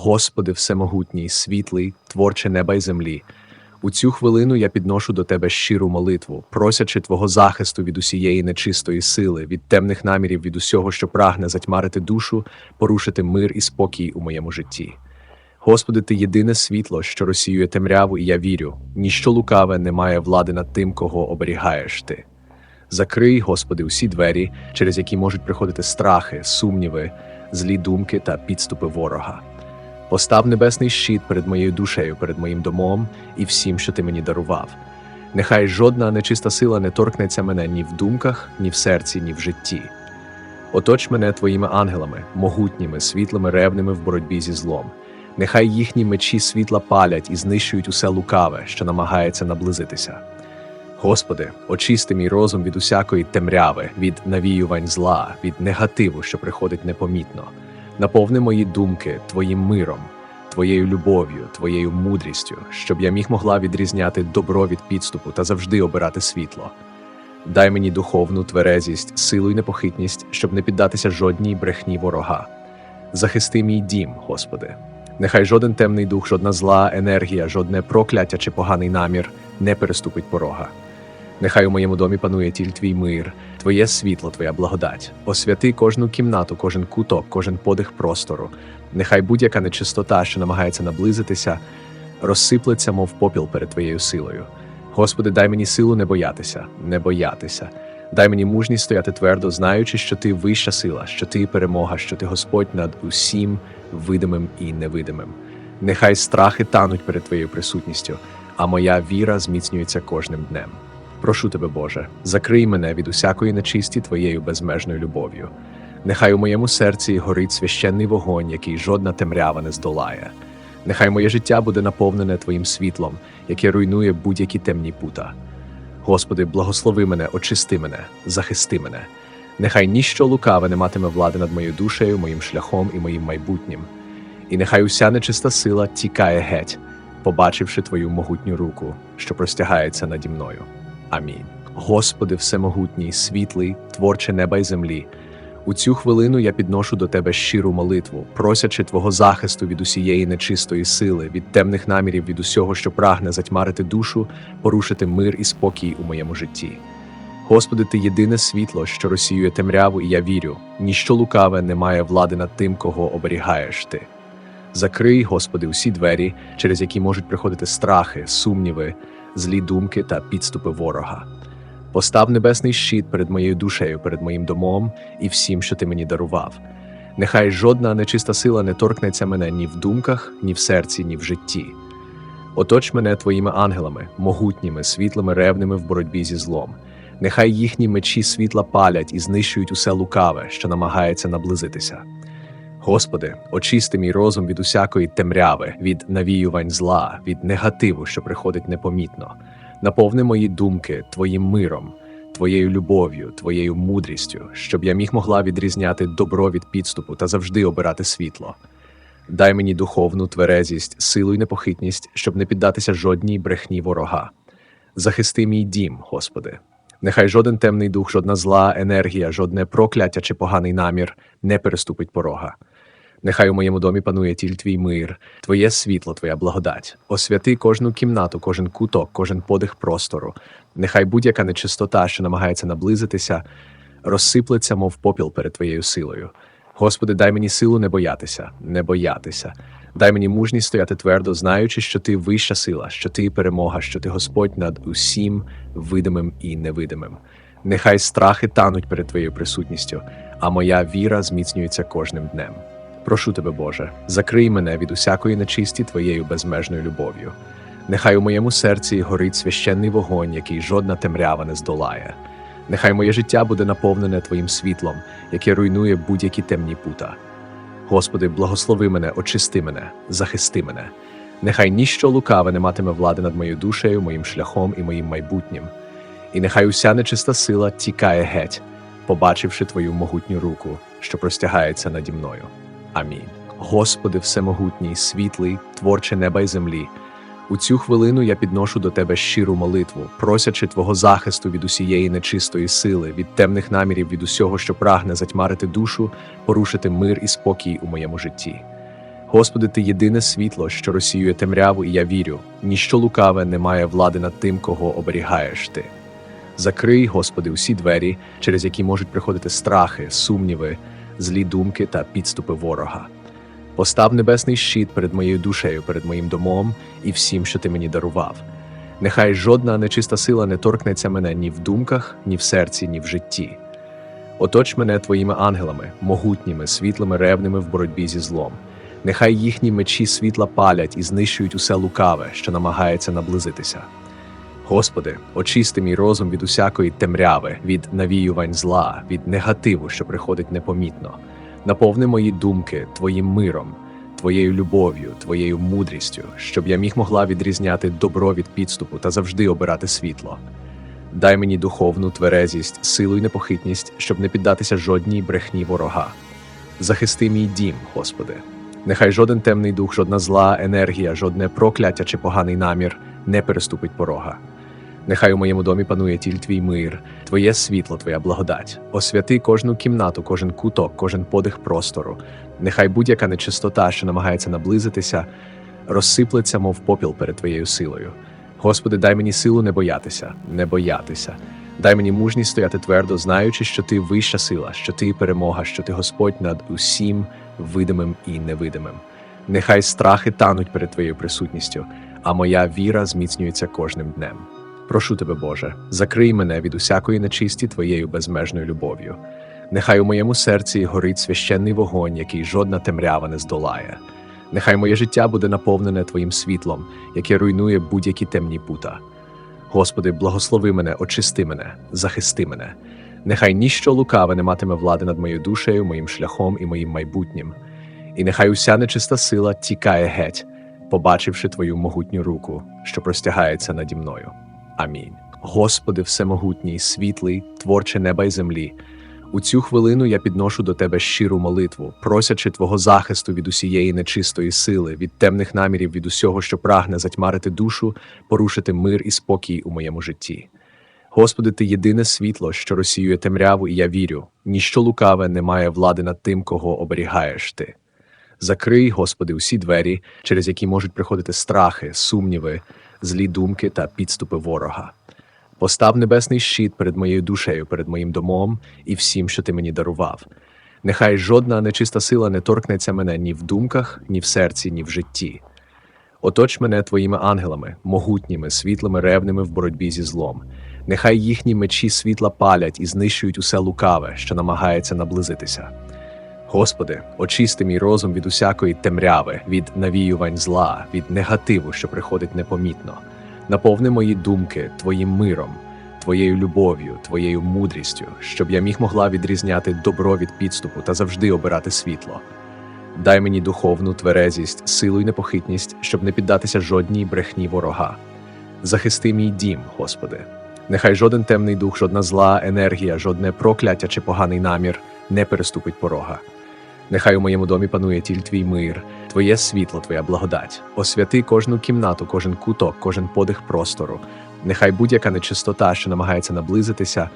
Господи, всемогутній, світлий, творче неба й землі. У цю хвилину я підношу до Тебе щиру молитву, просячи Твого захисту від усієї нечистої сили, від темних намірів, від усього, що прагне затьмарити душу, порушити мир і спокій у моєму житті. Господи, Ти єдине світло, що розсіює темряву, і я вірю, ніщо лукаве не має влади над тим, кого оберігаєш Ти. Закрий, Господи, усі двері, через які можуть приходити страхи, сумніви, злі думки та підступи ворога. Постав небесний щит перед моєю душею, перед моїм домом і всім, що ти мені дарував. Нехай жодна нечиста сила не торкнеться мене ні в думках, ні в серці, ні в житті. Оточ мене твоїми ангелами, могутніми, світлими, ревними в боротьбі зі злом. Нехай їхні мечі світла палять і знищують усе лукаве, що намагається наблизитися. Господи, очисти мій розум від усякої темряви, від навіювань зла, від негативу, що приходить непомітно. Наповни мої думки Твоїм миром, Твоєю любов'ю, Твоєю мудрістю, щоб я міг могла відрізняти добро від підступу та завжди обирати світло. Дай мені духовну тверезість, силу й непохитність, щоб не піддатися жодній брехні ворога. Захисти мій дім, Господи. Нехай жоден темний дух, жодна зла енергія, жодне прокляття чи поганий намір не переступить порога. Нехай у моєму домі панує тільки твій мир, твоє світло, твоя благодать. Освяти кожну кімнату, кожен куток, кожен подих простору. Нехай будь-яка нечистота, що намагається наблизитися, розсиплеться, мов попіл перед твоєю силою. Господи, дай мені силу не боятися, не боятися. Дай мені мужність стояти твердо, знаючи, що ти вища сила, що ти перемога, що ти Господь над усім видимим і невидимим. Нехай страхи тануть перед твоєю присутністю, а моя віра зміцнюється кожним днем. Прошу тебе, Боже, закрий мене від усякої нечисті твоєю безмежною любов'ю. Нехай у моєму серці горить священний вогонь, який жодна темрява не здолає. Нехай моє життя буде наповнене Твоїм світлом, яке руйнує будь-які темні пута. Господи, благослови мене, очисти мене, захисти мене. Нехай ніщо лукаве не матиме влади над моєю душею, моїм шляхом і моїм майбутнім. І нехай уся нечиста сила тікає геть, побачивши Твою могутню руку, що простягається наді мною. Амінь. Господи, всемогутній, світлий, творче неба й землі. У цю хвилину я підношу до Тебе щиру молитву, просячи Твого захисту від усієї нечистої сили, від темних намірів, від усього, що прагне затьмарити душу, порушити мир і спокій у моєму житті. Господи, Ти єдине світло, що розсіює темряву, і я вірю, ніщо лукаве не має влади над тим, кого оберігаєш Ти. Закрий, Господи, усі двері, через які можуть приходити страхи, сумніви, злі думки та підступи ворога. Постав небесний щит перед моєю душею, перед моїм домом і всім, що ти мені дарував. Нехай жодна нечиста сила не торкнеться мене ні в думках, ні в серці, ні в житті. Оточ мене твоїми ангелами, могутніми, світлими, ревними в боротьбі зі злом. Нехай їхні мечі світла палять і знищують усе лукаве, що намагається наблизитися. Господи, очисти мій розум від усякої темряви, від навіювань зла, від негативу, що приходить непомітно. Наповни мої думки Твоїм миром, Твоєю любов'ю, Твоєю мудрістю, щоб я міг могла відрізняти добро від підступу та завжди обирати світло. Дай мені духовну тверезість, силу й непохитність, щоб не піддатися жодній брехні ворога. Захисти мій дім, Господи. Нехай жоден темний дух, жодна зла енергія, жодне прокляття чи поганий намір не переступить порога. Нехай у моєму домі панує тільки твій мир, твоє світло, твоя благодать. Освяти кожну кімнату, кожен куток, кожен подих простору. Нехай будь-яка нечистота, що намагається наблизитися, розсиплеться, мов попіл перед твоєю силою. Господи, дай мені силу не боятися, не боятися. Дай мені мужність стояти твердо, знаючи, що ти вища сила, що ти перемога, що ти Господь над усім видимим і невидимим. Нехай страхи тануть перед твоєю присутністю, а моя віра зміцнюється кожним днем. Прошу тебе, Боже, закрий мене від усякої нечисті твоєю безмежною любов'ю. Нехай у моєму серці горить священний вогонь, який жодна темрява не здолає. Нехай моє життя буде наповнене Твоїм світлом, яке руйнує будь-які темні пута. Господи, благослови мене, очисти мене, захисти мене. Нехай ніщо лукаве не матиме влади над моєю душею, моїм шляхом і моїм майбутнім. І нехай уся нечиста сила тікає геть, побачивши Твою могутню руку, що простягається наді мною. Амінь. Господи, всемогутній, світлий, творче неба й землі. У цю хвилину я підношу до Тебе щиру молитву, просячи Твого захисту від усієї нечистої сили, від темних намірів, від усього, що прагне затьмарити душу, порушити мир і спокій у моєму житті. Господи, ти єдине світло, що розсіює темряву, і я вірю, ніщо лукаве не має влади над тим, кого оберігаєш ти. Закрий, Господи, усі двері, через які можуть приходити страхи, сумніви, злі думки та підступи ворога. Постав небесний щит перед моєю душею, перед моїм домом і всім, що ти мені дарував. Нехай жодна нечиста сила не торкнеться мене ні в думках, ні в серці, ні в житті. Оточ мене твоїми ангелами, могутніми, світлими, ревними в боротьбі зі злом. Нехай їхні мечі світла палять і знищують усе лукаве, що намагається наблизитися. Господи, очисти мій розум від усякої темряви, від навіювань зла, від негативу, що приходить непомітно. Наповни мої думки Твоїм миром, Твоєю любов'ю, Твоєю мудрістю, щоб я міг могла відрізняти добро від підступу та завжди обирати світло. Дай мені духовну тверезість, силу й непохитність, щоб не піддатися жодній брехні ворога. Захисти мій дім, Господи. Нехай жоден темний дух, жодна зла енергія, жодне прокляття чи поганий намір не переступить порога. Нехай у моєму домі панує тільки твій мир, твоє світло, твоя благодать. Освяти кожну кімнату, кожен куток, кожен подих простору. Нехай будь-яка нечистота, що намагається наблизитися, розсиплеться, мов попіл перед твоєю силою. Господи, дай мені силу не боятися, не боятися. Дай мені мужність стояти твердо, знаючи, що ти вища сила, що ти перемога, що ти Господь над усім видимим і невидимим. Нехай страхи тануть перед твоєю присутністю, а моя віра зміцнюється кожним днем. Прошу тебе, Боже, закрий мене від усякої нечисті твоєю безмежною любов'ю. Нехай у моєму серці горить священний вогонь, який жодна темрява не здолає. Нехай моє життя буде наповнене Твоїм світлом, яке руйнує будь-які темні пута. Господи, благослови мене, очисти мене, захисти мене. Нехай ніщо лукаве не матиме влади над моєю душею, моїм шляхом і моїм майбутнім. І нехай уся нечиста сила тікає геть, побачивши Твою могутню руку, що простягається наді мною. Амінь. Господи, всемогутній, світлий, творче неба й землі. У цю хвилину я підношу до Тебе щиру молитву, просячи Твого захисту від усієї нечистої сили, від темних намірів, від усього, що прагне затьмарити душу, порушити мир і спокій у моєму житті. Господи, Ти єдине світло, що розсіює темряву, і я вірю, ніщо лукаве не має влади над тим, кого оберігаєш Ти. Закрий, Господи, усі двері, через які можуть приходити страхи, сумніви, злі думки та підступи ворога. Постав небесний щит перед моєю душею, перед моїм домом і всім, що ти мені дарував. Нехай жодна нечиста сила не торкнеться мене ні в думках, ні в серці, ні в житті. Оточ мене твоїми ангелами, могутніми, світлими, ревними в боротьбі зі злом. Нехай їхні мечі світла палять і знищують усе лукаве, що намагається наблизитися. Господи, очисти мій розум від усякої темряви, від навіювань зла, від негативу, що приходить непомітно. Наповни мої думки Твоїм миром, Твоєю любов'ю, Твоєю мудрістю, щоб я міг могла відрізняти добро від підступу та завжди обирати світло. Дай мені духовну тверезість, силу й непохитність, щоб не піддатися жодній брехні ворога. Захисти мій дім, Господи. Нехай жоден темний дух, жодна зла енергія, жодне прокляття чи поганий намір не переступить порога. Нехай у моєму домі панує тільки твій мир, твоє світло, твоя благодать. Освяти кожну кімнату, кожен куток, кожен подих простору. Нехай будь-яка нечистота, що намагається наблизитися,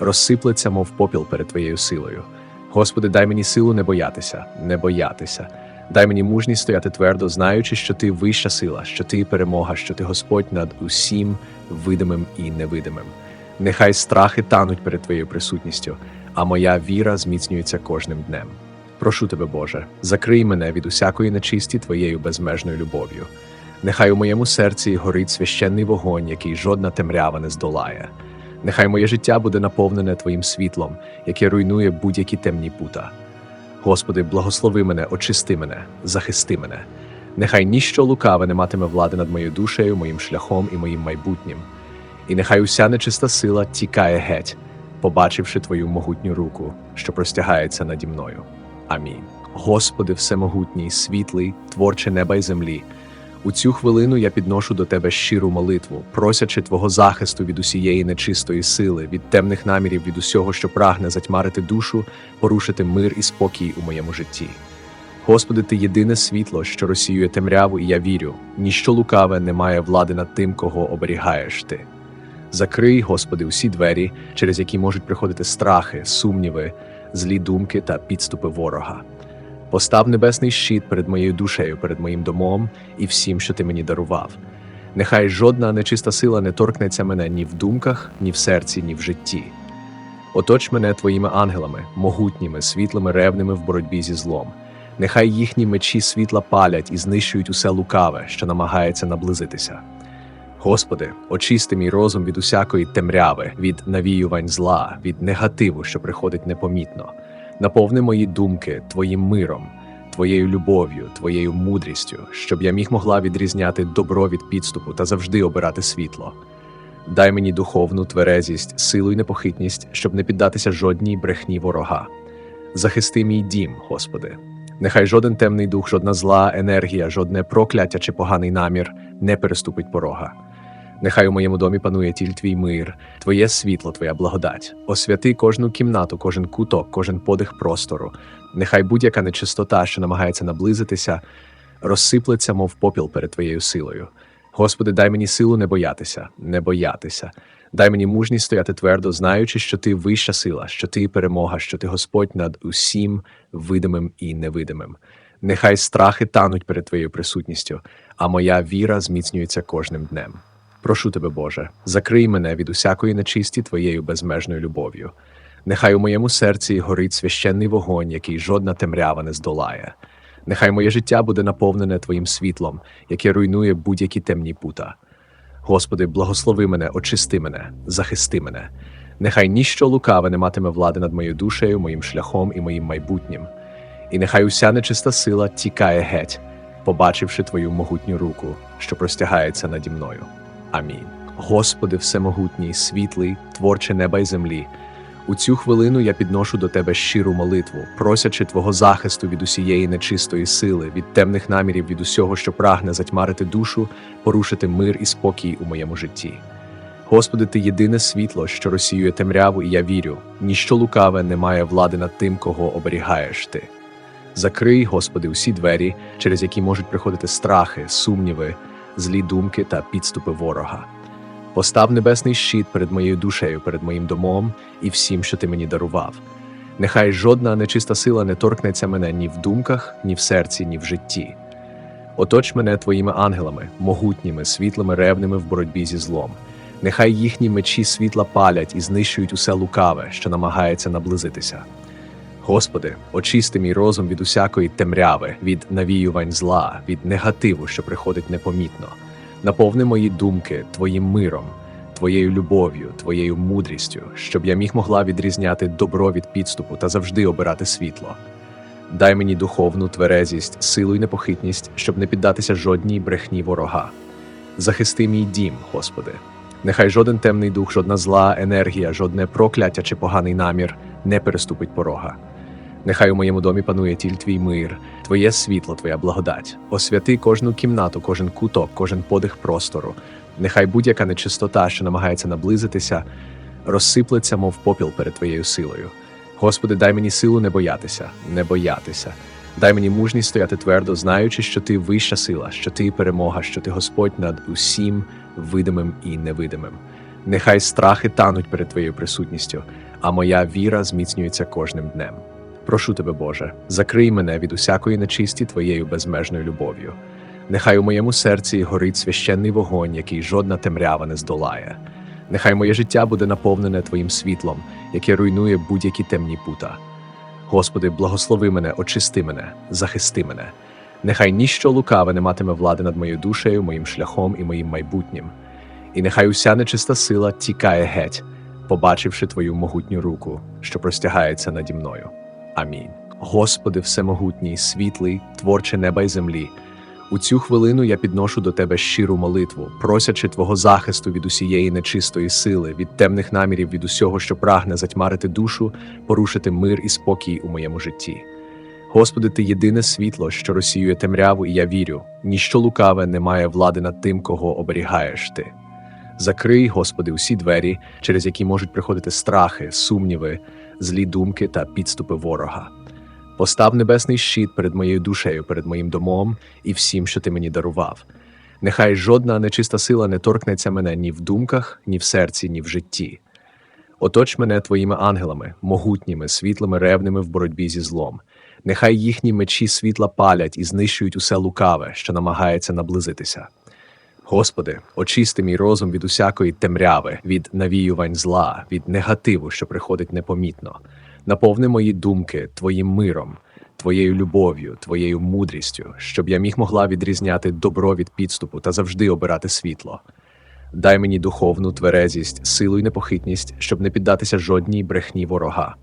розсиплеться, мов попіл перед твоєю силою. Господи, дай мені силу не боятися, не боятися. Дай мені мужність стояти твердо, знаючи, що ти вища сила, що ти перемога, що ти Господь над усім видимим і невидимим. Нехай страхи тануть перед твоєю присутністю, а моя віра зміцнюється кожним днем. Прошу тебе, Боже, закрий мене від усякої нечисті твоєю безмежною любов'ю. Нехай у моєму серці горить священний вогонь, який жодна темрява не здолає. Нехай моє життя буде наповнене Твоїм світлом, яке руйнує будь-які темні пута. Господи, благослови мене, очисти мене, захисти мене. Нехай ніщо лукаве не матиме влади над моєю душею, моїм шляхом і моїм майбутнім. І нехай уся нечиста сила тікає геть, побачивши Твою могутню руку, що простягається наді мною. Амінь. Господи, всемогутній, світлий, творче неба й землі. У цю хвилину я підношу до Тебе щиру молитву, просячи Твого захисту від усієї нечистої сили, від темних намірів, від усього, що прагне затьмарити душу, порушити мир і спокій у моєму житті. Господи, Ти єдине світло, що розсіює темряву, і я вірю, ніщо лукаве не має влади над тим, кого оберігаєш Ти. Закрий, Господи, усі двері, через які можуть приходити страхи, сумніви, злі думки та підступи ворога. Постав небесний щит перед моєю душею, перед моїм домом і всім, що ти мені дарував. Нехай жодна нечиста сила не торкнеться мене ні в думках, ні в серці, ні в житті. Оточ мене твоїми ангелами, могутніми, світлими, ревними в боротьбі зі злом. Нехай їхні мечі світла палять і знищують усе лукаве, що намагається наблизитися. Господи, очисти мій розум від усякої темряви, від навіювань зла, від негативу, що приходить непомітно. Наповни мої думки Твоїм миром, Твоєю любов'ю, Твоєю мудрістю, щоб я міг могла відрізняти добро від підступу та завжди обирати світло. Дай мені духовну тверезість, силу й непохитність, щоб не піддатися жодній брехні ворога. Захисти мій дім, Господи. Нехай жоден темний дух, жодна зла енергія, жодне прокляття чи поганий намір не переступить порога. Нехай у моєму домі панує тіль твій мир, твоє світло, твоя благодать. Освяти кожну кімнату, кожен куток, кожен подих простору. Нехай будь-яка нечистота, що намагається наблизитися, розсиплеться, мов попіл перед твоєю силою. Господи, дай мені силу не боятися, не боятися. Дай мені мужність стояти твердо, знаючи, що ти вища сила, що ти перемога, що ти Господь над усім видимим і невидимим. Нехай страхи тануть перед твоєю присутністю, а моя віра зміцнюється кожним днем. Прошу тебе, Боже, закрий мене від усякої нечисті твоєю безмежною любов'ю. Нехай у моєму серці горить священний вогонь, який жодна темрява не здолає. Нехай моє життя буде наповнене Твоїм світлом, яке руйнує будь-які темні пута. Господи, благослови мене, очисти мене, захисти мене. Нехай ніщо лукаве не матиме влади над моєю душею, моїм шляхом і моїм майбутнім. І нехай уся нечиста сила тікає геть, побачивши Твою могутню руку, що простягається наді мною. Амінь. Господи, всемогутній, світлий, творче неба й землі. У цю хвилину я підношу до Тебе щиру молитву, просячи Твого захисту від усієї нечистої сили, від темних намірів, від усього, що прагне затьмарити душу, порушити мир і спокій у моєму житті. Господи, Ти єдине світло, що розсіює темряву, і я вірю, ніщо лукаве не має влади над тим, кого оберігаєш Ти. Закрий, Господи, усі двері, через які можуть приходити страхи, сумніви, злі думки та підступи ворога. Постав небесний щит перед моєю душею, перед моїм домом і всім, що ти мені дарував. Нехай жодна нечиста сила не торкнеться мене ні в думках, ні в серці, ні в житті. Оточ мене твоїми ангелами, могутніми, світлими, ревними в боротьбі зі злом. Нехай їхні мечі світла палять і знищують усе лукаве, що намагається наблизитися. Господи, очисти мій розум від усякої темряви, від навіювань зла, від негативу, що приходить непомітно. Наповни мої думки Твоїм миром, Твоєю любов'ю, Твоєю мудрістю, щоб я міг могла відрізняти добро від підступу та завжди обирати світло. Дай мені духовну тверезість, силу й непохитність, щоб не піддатися жодній брехні ворога. Захисти мій дім, Господи. Нехай жоден темний дух, жодна зла енергія, жодне прокляття чи поганий намір не переступить порога. Нехай у моєму домі панує тіль твій мир, твоє світло, твоя благодать. Освяти кожну кімнату, кожен куток, кожен подих простору. Нехай будь-яка нечистота, що намагається наблизитися, розсиплеться, мов попіл перед твоєю силою. Господи, дай мені силу не боятися, не боятися. Дай мені мужність стояти твердо, знаючи, що ти вища сила, що ти перемога, що ти Господь над усім видимим і невидимим. Нехай страхи тануть перед твоєю присутністю, а моя віра зміцнюється кожним днем. Прошу тебе, Боже, закрий мене від усякої нечисті Твоєю безмежною любов'ю. Нехай у моєму серці горить священний вогонь, який жодна темрява не здолає. Нехай моє життя буде наповнене Твоїм світлом, яке руйнує будь-які темні пута. Господи, благослови мене, очисти мене, захисти мене. Нехай ніщо лукаве не матиме влади над моєю душею, моїм шляхом і моїм майбутнім. І нехай уся нечиста сила тікає геть, побачивши Твою могутню руку, що простягається наді мною. Амінь. Господи, всемогутній, світлий, творче неба й землі. У цю хвилину я підношу до Тебе щиру молитву, просячи Твого захисту від усієї нечистої сили, від темних намірів, від усього, що прагне затьмарити душу, порушити мир і спокій у моєму житті. Господи, Ти єдине світло, що розсіює темряву, і я вірю, ніщо лукаве не має влади над тим, кого оберігаєш Ти. Закрий, Господи, усі двері, через які можуть приходити страхи, сумніви, злі думки та підступи ворога. Постав небесний щит перед моєю душею, перед моїм домом і всім, що ти мені дарував. Нехай жодна нечиста сила не торкнеться мене ні в думках, ні в серці, ні в житті. Оточ мене твоїми ангелами, могутніми, світлими, ревними в боротьбі зі злом. Нехай їхні мечі світла палять і знищують усе лукаве, що намагається наблизитися. Господи, очисти мій розум від усякої темряви, від навіювань зла, від негативу, що приходить непомітно. Наповни мої думки Твоїм миром, Твоєю любов'ю, Твоєю мудрістю, щоб я міг могла відрізняти добро від підступу та завжди обирати світло. Дай мені духовну тверезість, силу й непохитність, щоб не піддатися жодній брехні ворога.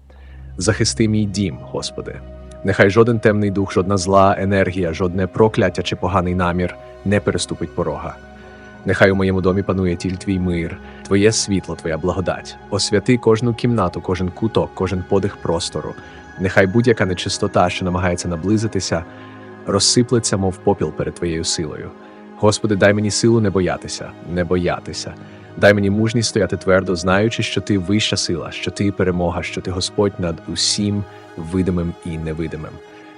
Захисти мій дім, Господи. Нехай жоден темний дух, жодна зла енергія, жодне прокляття чи поганий намір не переступить порога. Нехай у моєму домі панує тіль твій мир, твоє світло, твоя благодать. Освяти кожну кімнату, кожен куток, кожен подих простору. Нехай будь-яка нечистота, що намагається наблизитися, розсиплеться, мов попіл перед твоєю силою. Господи, дай мені силу не боятися, не боятися. Дай мені мужність стояти твердо, знаючи, що ти вища сила, що ти перемога, що ти Господь над усім видимим і невидимим.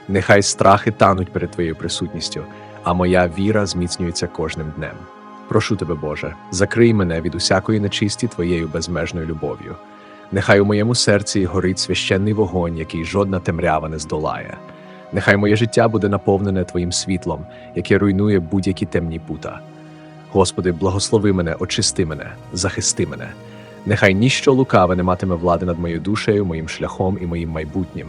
Нехай страхи тануть перед твоєю присутністю, а моя віра зміцнюється кожним днем. Прошу тебе, Боже, закрий мене від усякої нечисті твоєю безмежною любов'ю. Нехай у моєму серці горить священний вогонь, який жодна темрява не здолає. Нехай моє життя буде наповнене Твоїм світлом, яке руйнує будь-які темні пута. Господи, благослови мене, очисти мене, захисти мене. Нехай ніщо лукаве не матиме влади над моєю душею, моїм шляхом і моїм майбутнім.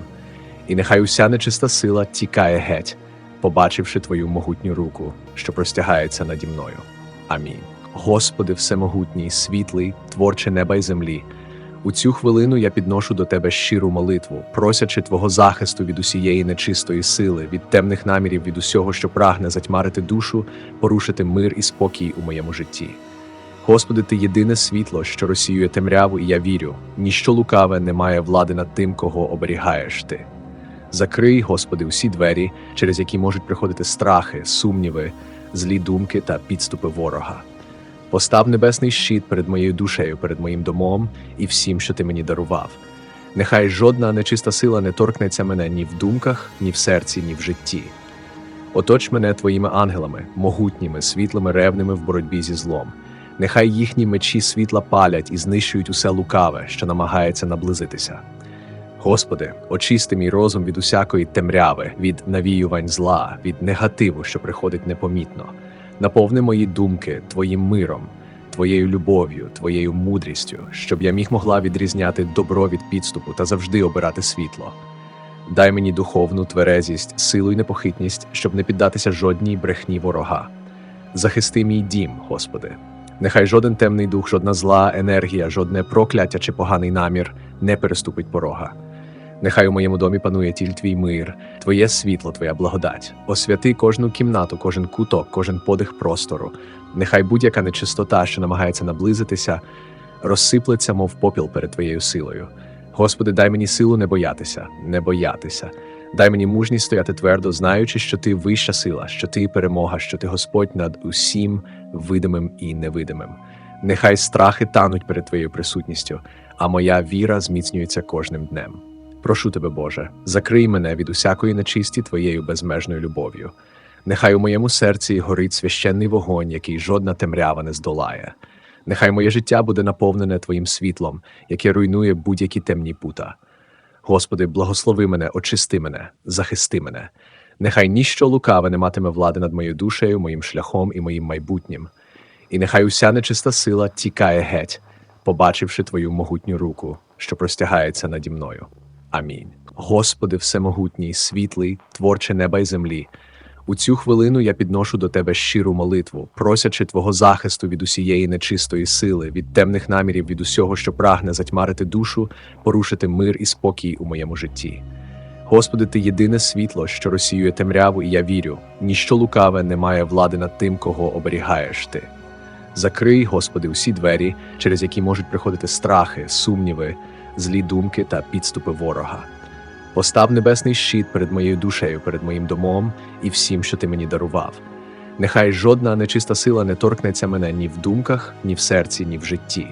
І нехай уся нечиста сила тікає геть, побачивши Твою могутню руку, що простягається наді мною. Амінь. Господи, всемогутній, світлий, творче неба й землі. У цю хвилину я підношу до Тебе щиру молитву, просячи Твого захисту від усієї нечистої сили, від темних намірів, від усього, що прагне затьмарити душу, порушити мир і спокій у моєму житті. Господи, Ти єдине світло, що розсіює темряву, і я вірю, ніщо лукаве не має влади над тим, кого оберігаєш Ти. Закрий, Господи, усі двері, через які можуть приходити страхи, сумніви, злі думки та підступи ворога. Постав небесний щит перед моєю душею, перед моїм домом і всім, що ти мені дарував. Нехай жодна нечиста сила не торкнеться мене ні в думках, ні в серці, ні в житті. Оточ мене твоїми ангелами, могутніми, світлими, ревними в боротьбі зі злом. Нехай їхні мечі світла палять і знищують усе лукаве, що намагається наблизитися. Господи, очисти мій розум від усякої темряви, від навіювань зла, від негативу, що приходить непомітно. Наповни мої думки Твоїм миром, Твоєю любов'ю, Твоєю мудрістю, щоб я міг могла відрізняти добро від підступу та завжди обирати світло. Дай мені духовну тверезість, силу й непохитність, щоб не піддатися жодній брехні ворога. Захисти мій дім, Господи. Нехай жоден темний дух, жодна зла енергія, жодне прокляття чи поганий намір не переступить порога. Нехай у моєму домі панує тіль твій мир, твоє світло, твоя благодать. Освяти кожну кімнату, кожен куток, кожен подих простору. Нехай будь-яка нечистота, що намагається наблизитися, розсиплеться, мов попіл перед твоєю силою. Господи, дай мені силу не боятися, не боятися. Дай мені мужність стояти твердо, знаючи, що ти вища сила, що ти перемога, що ти Господь над усім видимим і невидимим. Нехай страхи тануть перед твоєю присутністю, а моя віра зміцнюється кожним днем. Прошу тебе, Боже, закрий мене від усякої нечисті Твоєю безмежною любов'ю. Нехай у моєму серці горить священний вогонь, який жодна темрява не здолає. Нехай моє життя буде наповнене Твоїм світлом, яке руйнує будь-які темні пута. Господи, благослови мене, очисти мене, захисти мене. Нехай ніщо лукаве не матиме влади над моєю душею, моїм шляхом і моїм майбутнім. І нехай уся нечиста сила тікає геть, побачивши Твою могутню руку, що простягається наді мною. Амінь. Господи, всемогутній, світлий, творче неба й землі. У цю хвилину я підношу до Тебе щиру молитву, просячи Твого захисту від усієї нечистої сили, від темних намірів, від усього, що прагне затьмарити душу, порушити мир і спокій у моєму житті. Господи, Ти єдине світло, що розсіює темряву, і я вірю, ніщо лукаве не має влади над тим, кого оберігаєш Ти. Закрий, Господи, усі двері, через які можуть приходити страхи, сумніви, злі думки та підступи ворога. Постав небесний щит перед моєю душею, перед моїм домом і всім, що ти мені дарував. Нехай жодна нечиста сила не торкнеться мене ні в думках, ні в серці, ні в житті.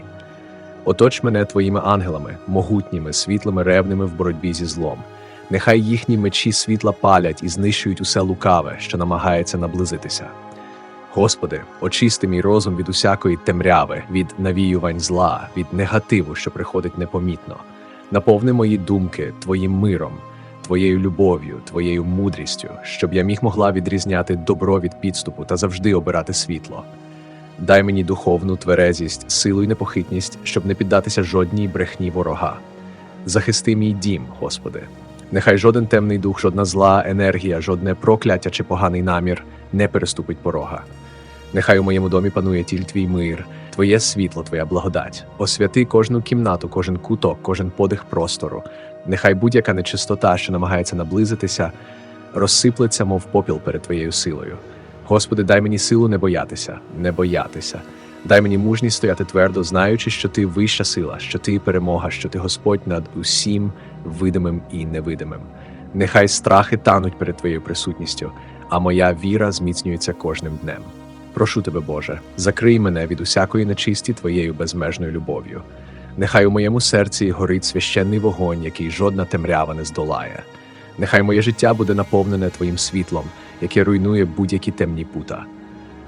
Оточ мене твоїми ангелами, могутніми, світлими, ревними в боротьбі зі злом. Нехай їхні мечі світла палять і знищують усе лукаве, що намагається наблизитися. Господи, очисти мій розум від усякої темряви, від навіювань зла, від негативу, що приходить непомітно. Наповни мої думки Твоїм миром, Твоєю любов'ю, Твоєю мудрістю, щоб я міг могла відрізняти добро від підступу та завжди обирати світло. Дай мені духовну тверезість, силу і непохитність, щоб не піддатися жодній брехні ворога. Захисти мій дім, Господи. Нехай жоден темний дух, жодна зла енергія, жодне прокляття чи поганий намір не переступить порога. Нехай у моєму домі панує тіль твій мир, твоє світло, твоя благодать. Освяти кожну кімнату, кожен куток, кожен подих простору. Нехай будь-яка нечистота, що намагається наблизитися, розсиплеться, мов попіл перед твоєю силою. Господи, дай мені силу не боятися, не боятися. Дай мені мужність стояти твердо, знаючи, що ти вища сила, що ти перемога, що ти Господь над усім видимим і невидимим. Нехай страхи тануть перед твоєю присутністю, а моя віра зміцнюється кожним днем. Прошу тебе, Боже, закрий мене від усякої нечисті твоєю безмежною любов'ю. Нехай у моєму серці горить священний вогонь, який жодна темрява не здолає. Нехай моє життя буде наповнене Твоїм світлом, яке руйнує будь-які темні пута.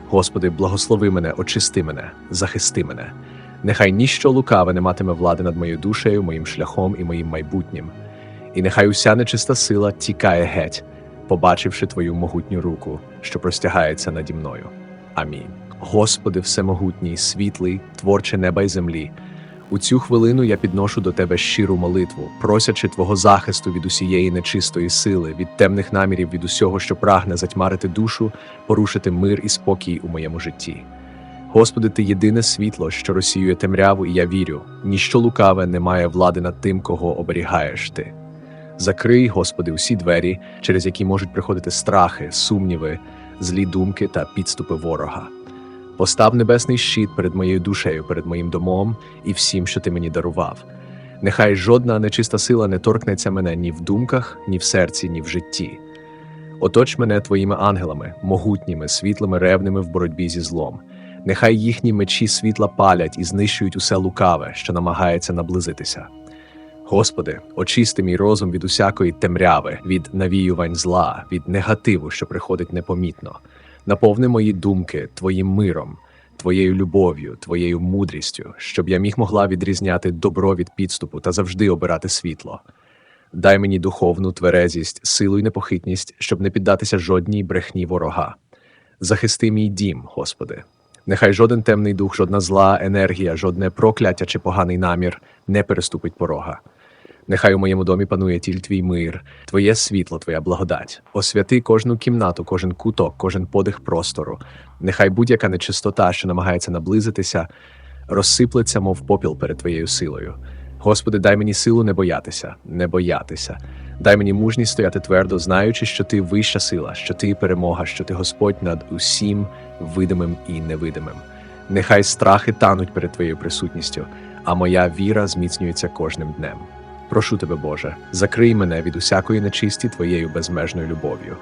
Господи, благослови мене, очисти мене, захисти мене. Нехай ніщо лукаве не матиме влади над моєю душею, моїм шляхом і моїм майбутнім. І нехай уся нечиста сила тікає геть, побачивши Твою могутню руку, що простягається наді мною. Амінь. Господи, всемогутній, світлий, творче неба й землі. У цю хвилину я підношу до Тебе щиру молитву, просячи Твого захисту від усієї нечистої сили, від темних намірів, від усього, що прагне затьмарити душу, порушити мир і спокій у моєму житті. Господи, Ти єдине світло, що розсіює темряву, і я вірю, ніщо лукаве не має влади над тим, кого оберігаєш Ти. Закрий, Господи, усі двері, через які можуть приходити страхи, сумніви, злі думки та підступи ворога. Постав небесний щит перед моєю душею, перед моїм домом і всім, що ти мені дарував. Нехай жодна нечиста сила не торкнеться мене ні в думках, ні в серці, ні в житті. Оточ мене твоїми ангелами, могутніми, світлими, ревними в боротьбі зі злом. Нехай їхні мечі світла палять і знищують усе лукаве, що намагається наблизитися. Господи, очисти мій розум від усякої темряви, від навіювань зла, від негативу, що приходить непомітно. Наповни мої думки Твоїм миром, Твоєю любов'ю, Твоєю мудрістю, щоб я міг могла відрізняти добро від підступу та завжди обирати світло. Дай мені духовну тверезість, силу й непохитність, щоб не піддатися жодній брехні ворога. Захисти мій дім, Господи. Нехай жоден темний дух, жодна зла енергія, жодне прокляття чи поганий намір не переступить порога. Нехай у моєму домі панує тіль твій мир, твоє світло, твоя благодать. Освяти кожну кімнату, кожен куток, кожен подих простору. Нехай будь-яка нечистота, що намагається наблизитися, розсиплеться, мов попіл перед твоєю силою. Господи, дай мені силу не боятися, не боятися. Дай мені мужність стояти твердо, знаючи, що ти вища сила, що ти перемога, що ти Господь над усім видимим і невидимим. Нехай страхи тануть перед твоєю присутністю, а моя віра зміцнюється кожним днем. Прошу тебе, Боже, закрий мене від усякої нечисті твоєю безмежною любов'ю.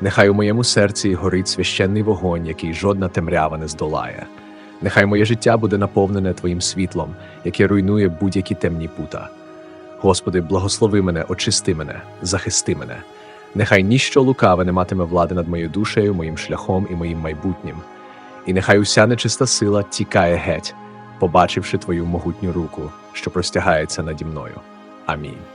Нехай у моєму серці горить священний вогонь, який жодна темрява не здолає. Нехай моє життя буде наповнене Твоїм світлом, яке руйнує будь-які темні пута. Господи, благослови мене, очисти мене, захисти мене. Нехай ніщо лукаве не матиме влади над моєю душею, моїм шляхом і моїм майбутнім. І нехай уся нечиста сила тікає геть, побачивши Твою могутню руку, що простягається наді мною. Амінь.